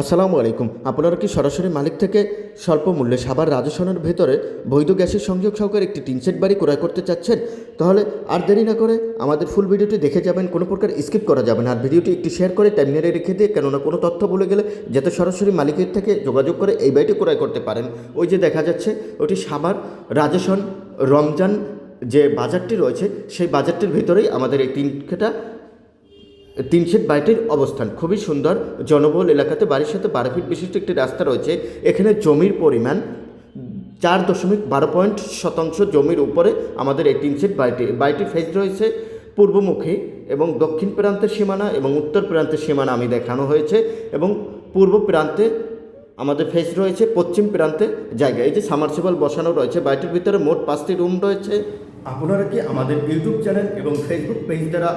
আসসালামু আলাইকুম। আপনারা কি সরাসরি মালিক থেকে স্বল্প মূল্যে সাবার রাজস্বনের ভেতরে বৈধ গ্যাসের সংযোগ সহকারে একটি টিনসেট বাড়ি ক্রয় করতে চাচ্ছেন? তাহলে আর দেরি না করে আমাদের ফুল ভিডিওটি দেখে যাবেন, কোনো প্রকার স্কিপ করা যাবে না। আর ভিডিওটি একটি শেয়ার করে টাইমিনারে রেখে দিয়ে, কেননা কোনো তথ্য বলে গেলে যাতে সরাসরি মালিকের থেকে যোগাযোগ করে এই বাড়িটি ক্রয় করতে পারেন। ওই যে দেখা যাচ্ছে, ওটি সাবার রাজস্বন রমজান যে বাজারটি রয়েছে, সেই বাজারটির ভিতরেই আমাদের এই তিনটা তিন সেট বাড়িটির অবস্থান। খুবই সুন্দর, জনবহুল এলাকাতে বাড়ির সাথে বারো ফিট বিশিষ্ট একটি রাস্তা রয়েছে। এখানে জমির পরিমাণ চার দশমিক বারো পয়েন্ট শতাংশ জমির উপরে আমাদের এই তিন সেট বাড়িটি বাড়িটির ফেজ রয়েছে পূর্বমুখী এবং দক্ষিণ প্রান্তের সীমানা এবং উত্তর প্রান্তের সীমানা আমি দেখানো হয়েছে এবং পূর্ব প্রান্তে আমাদের ফেস রয়েছে পশ্চিম প্রান্তে জায়গা। এই যে সামার্সিবল বসানো রয়েছে, বাড়িটির ভিতরে মোট পাঁচটি রুম রয়েছে। আপনারা কি আমাদের ইউটিউব চ্যানেল এবং ফেসবুক পেজ দ্বারা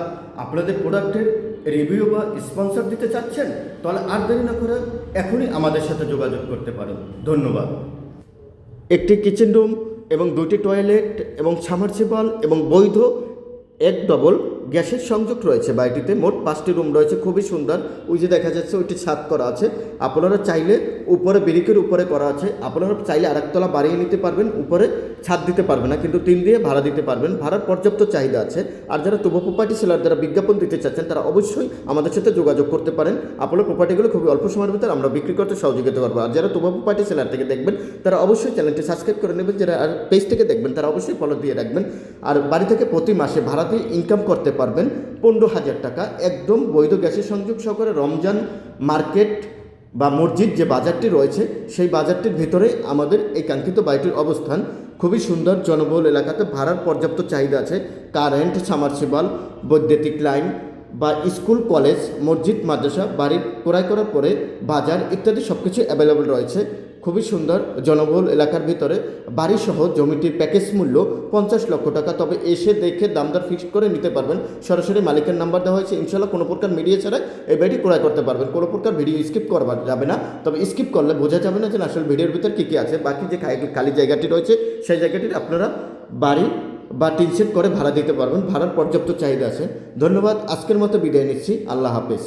আপনাদের প্রোডাক্টের রিভিউ বা স্পন্সর দিতে চাচ্ছেন, তাহলে আর দেরি না করে এখনই আমাদের সাথে যোগাযোগ করতে পারেন। ধন্যবাদ। একটি কিচেন রুম এবং দুটি টয়লেট এবং সামার্সিবল এবং বৈধ এক ডবল গ্যাসের সংযোগ রয়েছে বাড়িটিতে। মোট পাঁচটি রুম রয়েছে, খুবই সুন্দর। ওই যে দেখা যাচ্ছে, ওইটি ছাদ করা আছে। আপনারা চাইলে উপরে ব্রিকের উপরে করা আছে। আপনারা চাইলে আরেকতলা বাড়িয়ে নিতে পারবেন, উপরে ছাদ দিতে পারবেন না, কিন্তু তিন দিয়ে ভাড়া দিতে পারবেন। ভাড়ার পর্যাপ্ত চাহিদা আছে। আর যারা তুবো প্রপার্টি সেলার যারা বিজ্ঞাপন দিতে চাচ্ছেন, তারা অবশ্যই আমাদের সাথে যোগাযোগ করতে পারেন। আপনার প্রপার্টিগুলো খুবই অল্প সময়ের ভিতরে আমরা বিক্রি করতে সহযোগিতা করব। আর যারা তুবো প্রপার্টি সেলার থেকে দেখবেন, তারা অবশ্যই চ্যানেলটি সাবস্ক্রাইব করে নেবেন। যারা আর পেজ থেকে দেখবেন, তারা অবশ্যই ফলো দিয়ে রাখবেন। আর বাড়ি থেকে প্রতি মাসে ভাড়াতে ইনকাম করতে পারবেন পনেরো হাজার টাকা। একদম বৈধ গ্যাসের সংযোগ সহকারে রমজান মার্কেট বা মসজিদ যে বাজারটি রয়েছে, সেই বাজারটির ভিতরে আমাদের এই কাঙ্ক্ষিত বাড়িটির অবস্থান খুবই সুন্দর, জনবহুল এলাকাতে ভাড়ার পর্যাপ্ত চাহিদা আছে। কারেন্ট সামারসিবল বৈদ্যুতিক লাইন বা স্কুল কলেজ মসজিদ, মাদ্রাসা বাড়ি ক্রয় করার পরে বাজার ইত্যাদি সব কিছু অ্যাভেলেবল রয়েছে। খুবই সুন্দর জনবহুল এলাকার ভিতরে বাড়িসহ জমিটির প্যাকেজ মূল্য পঞ্চাশ লক্ষ টাকা। তবে এসে দেখে দামদার ফিক্সড করে নিতে পারবেন। সরাসরি মালিকের নাম্বার দেওয়া হয়েছে। ইনশাল্লাহ কোনো প্রকার মিডিয়া ছাড়া এই বাড়িটি ক্রয় করতে পারবেন। কোনো প্রকার ভিডিও স্কিপ করা যাবে না। তবে স্কিপ করলে বোঝা যাবে না যে আসলে ভিডিওর ভিতর কী কী আছে। বাকি যে খালি- জায়গাটি রয়েছে, সেই জায়গাটির আপনারা বাড়ি বা টিনসেট করে ভাড়া দিতে পারবেন। ভাড়ার পর্যাপ্ত চাহিদা আছে। ধন্যবাদ। আজকের মতো বিদায় নিচ্ছি। আল্লাহ হাফেজ।